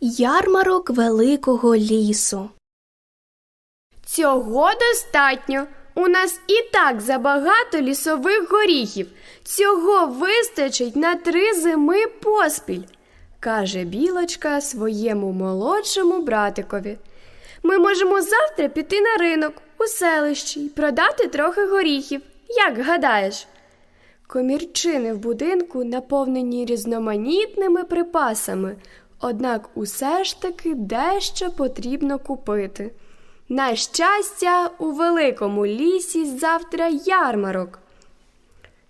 Ярмарок великого лісу. Цього достатньо. У нас і так забагато лісових горіхів. Цього вистачить на три зими поспіль, каже білочка своєму молодшому братикові. Ми можемо завтра піти на ринок у селищі й продати трохи горіхів. Як гадаєш? Комірчини в будинку наповнені різноманітними припасами, однак усе ж таки дещо потрібно купити. На щастя, у великому лісі завтра ярмарок.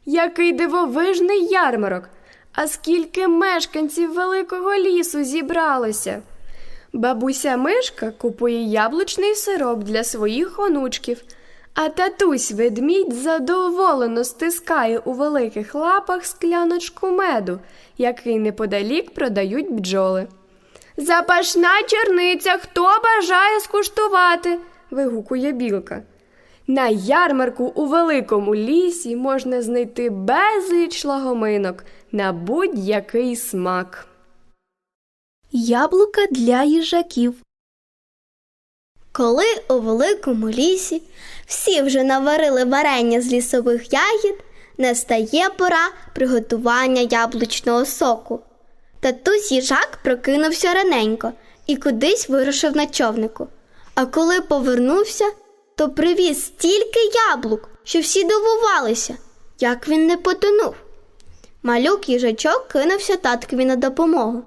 Який дивовижний ярмарок! А скільки мешканців великого лісу зібралося? Бабуся Мишка купує яблучний сироп для своїх онучків, а татусь ведмідь задоволено стискає у великих лапах скляночку меду, який неподалік продають бджоли. Запашна черниця, хто бажає скуштувати? вигукує білка. На ярмарку у великому лісі можна знайти безліч лагоминок на будь-який смак. Яблука для їжаків. Коли у великому лісі всі вже наварили варення з лісових ягід, настає пора приготування яблучного соку. Татусь їжак прокинувся раненько і кудись вирушив на човнику. А коли повернувся, то привіз стільки яблук, що всі дивувалися, як він не потонув. Малюк їжачок кинувся таткові на допомогу.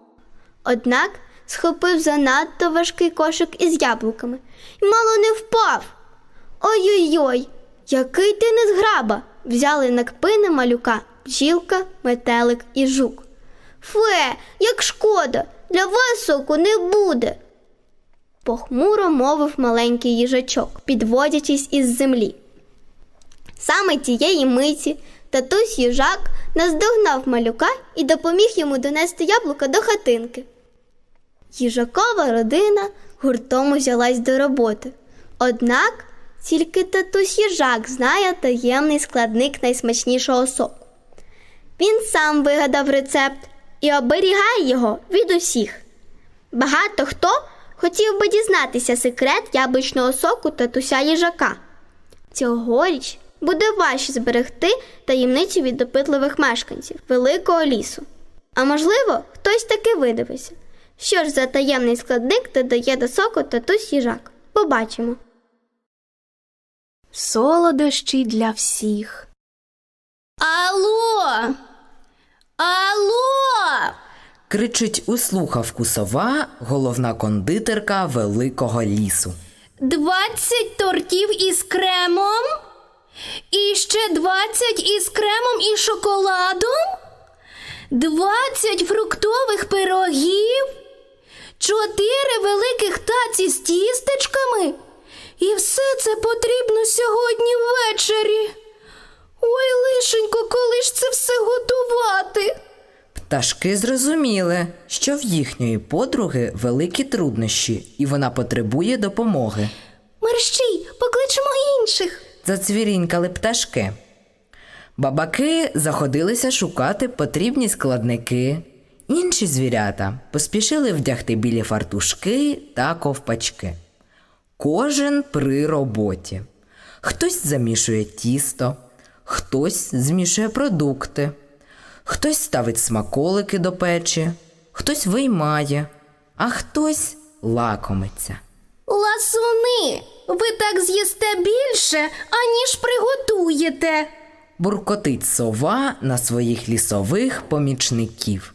Однак схопив занадто важкий кошик із яблуками і мало не впав. Ой-ой-ой, який ти незграба! Взяли на кпини малюка бджілка, метелик і жук. Фе, як шкода, для вас соку не буде. Похмуро мовив маленький їжачок, підводячись із землі. Саме тієї миті татусь їжак наздогнав малюка і допоміг йому донести яблука до хатинки. Їжакова родина гуртом узялась до роботи. Однак тільки татусь їжак знає таємний складник найсмачнішого соку. Він сам вигадав рецепт і оберігає його від усіх. Багато хто хотів би дізнатися секрет яблучного соку татуся їжака. Цьогоріч буде важче зберегти таємницю від допитливих мешканців великого лісу. А можливо, хтось таки видивиться. Що ж за таємний складник додає до соку татусь їжак? Побачимо. Солодощі для всіх. Алло! Алло! кричить у слухавку сова, головна кондитерка великого лісу. Двадцять тортів із кремом? І ще двадцять із кремом і шоколадом? Двадцять фруктових пирогів? Чотири великих таці з тістечками? І все це потрібно сьогодні ввечері. Ой, лишенько, коли ж це все готувати? Пташки зрозуміли, що в їхньої подруги великі труднощі, і вона потребує допомоги. Мерщій, покличемо інших. Зацвірінькали пташки. Бабаки заходилися шукати потрібні складники. Інші звірята поспішили вдягти білі фартушки та ковпачки. Кожен при роботі. Хтось замішує тісто, хтось змішує продукти, хтось ставить смаколики до печі, хтось виймає, а хтось лакомиться. Ласуни, ви так з'їсте більше, аніж приготуєте. Буркотить сова на своїх лісових помічників.